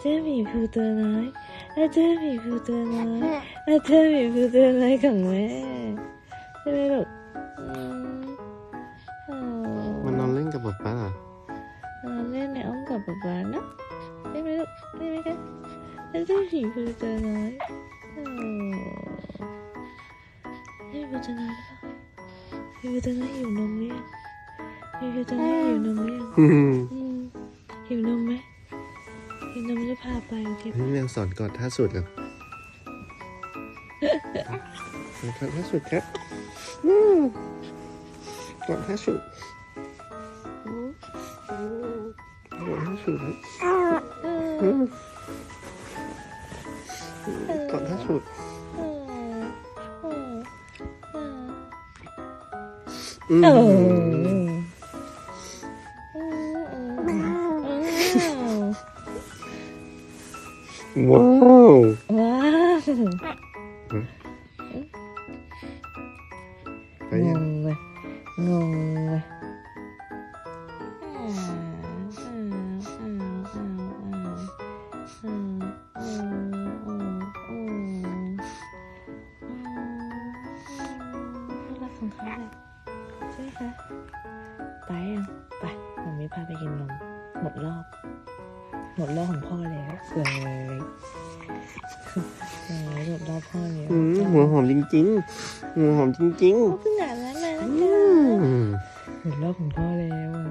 เจ้าหมีภูตัวน้อยอาเจ้าหมีภูตัวน้อยอาเจ้าหมีภูตัวน้อยของแม่ใช่ไหมลูกอืมโอ้มันนอนเล่นกับป๊าป๊าเหรอนอนเล่นในอ้อมกับป๊าป๊านะใช่ไหมลูกใช่ไหมคะอาเจ้าหมีภูตัวน้อยโอ้เฮ้ยภูตัวน้อยหรือเปล่าภูตัวน้องจะพาไปโอเคปะนี่เรียงสอนกอดท่าสุดกันกอดท่าสุดครับอืมกอดท่าสุดอืมกอดท่าสุดกอดท่าสุดอืม ว้าวว้าวไปงยังงเลยงงเลยรักของเขาแหละใช่ไหมคะไปยังไปผมมีพาไปกินนมหมดรอบ หมดรอบของพ่อแล้วเออหมด รอบพ่อแล้วอืมหัวหอมจริงๆหัวหอมจริงโอ้เพิ่งอ่านแล้วนะๆนะอืคะมหมดรอบของพ่อแล้วอะ